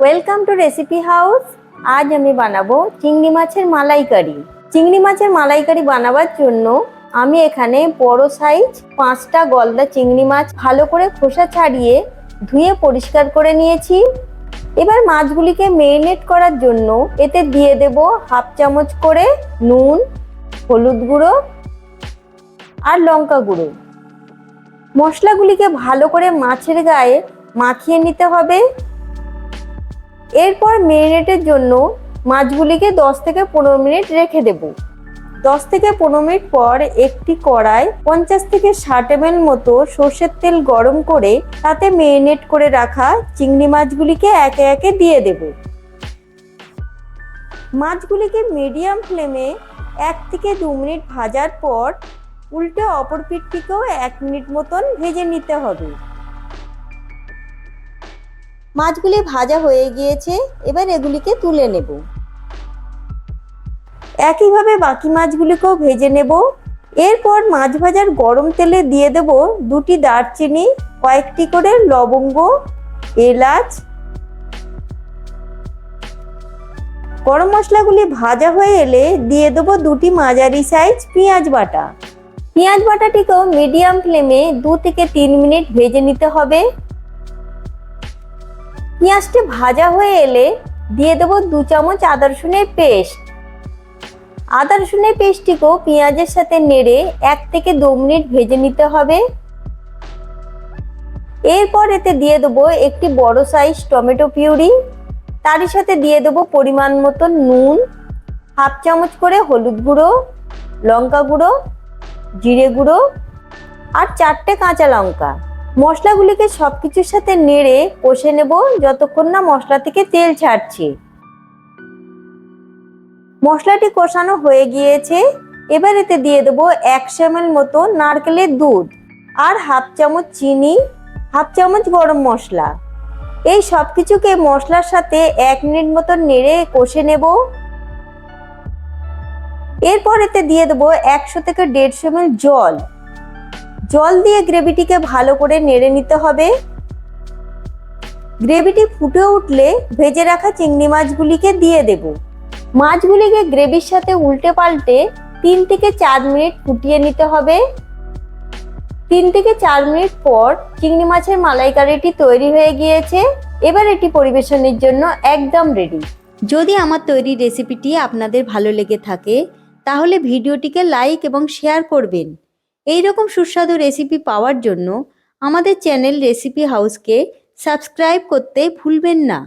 Welcome to recipe house আজ আমি বানাবো চিংড়ি মাছের মালাইকারি। চিংড়ি মাছের মালাইকারি বানাবার জন্য আমি এখানে বড় সাইজ পাঁচটা গলদা চিংড়ি মাছ ভালো করে খোসা ছাড়িয়ে ধুয়ে পরিষ্কার করে নিয়েছি। এবার মাছগুলিকে মেরিনেট করার জন্য এতে দিয়ে দেব হাফ চামচ করে নুন, হলুদ গুঁড়ো আর লঙ্কা গুঁড়ো। মশলাগুলিকে ভালো করে মাছের গায়ে মাখিয়ে নিতে হবে। এরপর মেরিনেটের জন্য মাছগুলিকে দশ থেকে পনেরো মিনিট রেখে দেব। দশ থেকে পনেরো মিনিট পর একটি কড়াই পঞ্চাশ থেকে ষাট এম মতো সর্ষের তেল গরম করে তাতে মেরিনেট করে রাখা চিংড়ি মাছগুলিকে একে একে দিয়ে দেব। মাছগুলিকে মিডিয়াম ফ্লেমে এক থেকে দু মিনিট ভাজার পর উল্টে অপর পিঠটিকেও এক মিনিট মতন ভেজে নিতে হবে। মাছগুলি ভাজা হয়ে গিয়েছে, এবার এগুলিকে তুলে নেব। একইভাবে বাকি মাছগুলিকেও ভেজে নেব। এরপর মাছ ভাজার গরম তেলে দিয়ে দেব দুটি দারচিনি, কয়েকটি করে লবঙ্গ, এলাচ। গরম মশলাগুলি ভাজা হয়ে এলে দিয়ে দেবো দুটি মাঝারি সাইজ পেঁয়াজ বাটা। পেঁয়াজ বাটাটিকেও মিডিয়াম ফ্লেমে দু থেকে তিন মিনিট ভেজে নিতে হবে। পেঁয়াজটি ভাজা হয়ে এলে দিয়ে দেবো দু চামচ আদা রসুনের পেস্ট। আদা রসুনের পেস্টটিকেও পেঁয়াজের সাথে নেড়ে এক থেকে দু মিনিট ভেজে নিতে হবে। এরপর এতে দিয়ে দেবো একটি বড় সাইজ টমেটো পিউরি। তারই সাথে দিয়ে দেবো পরিমাণ মতো নুন, হাফ চামচ করে হলুদ গুঁড়ো, লঙ্কা গুঁড়ো, জিরে গুঁড়ো আর চারটে কাঁচা লঙ্কা। মশলাগুলিকে সব কিছুর সাথে নেড়ে কষে নেব যতক্ষণ না মশলা থেকে তেল ছাড়ছে। মশলাটি কষানো হয়ে গিয়েছে। এবার এতে দিয়ে দেবো একশো এম মতো নারকেলের দুধ আর হাফ চামচ চিনি, হাফ চামচ গরম মশলা। এই সব কিছুকে মশলার সাথে এক মিনিট মতো নেড়ে কষে নেব। এরপর এতে দিয়ে দেবো একশো থেকে দেড়শো এম জল। জল দিয়ে গ্রেভিটিকে ভালো করে নেড়ে নিতে হবে। গ্রেভিটি ফুটে উঠলে ভেজে রাখা চিংড়ি মাছগুলিকে দিয়ে দেব। মাছগুলিকে গ্রেভির সাথে উল্টে পাল্টে তিন থেকে চার মিনিট ফুটিয়ে নিতে হবে। তিন থেকে চার মিনিট পর চিংড়ি মাছের মালাইকারিটি তৈরি হয়ে গিয়েছে। এবার এটি পরিবেশনের জন্য একদম রেডি যদি আমার তৈরি রেসিপিটি আপনাদের ভালো লেগে থাকে, তাহলে ভিডিওটিকে লাইক এবং শেয়ার করবেন। এই রকম সুস্বাদু রেসিপি পাওয়ার জন্য আমাদের চ্যানেল রেসিপি হাউসকে সাবস্ক্রাইব করতে ভুলবেন না।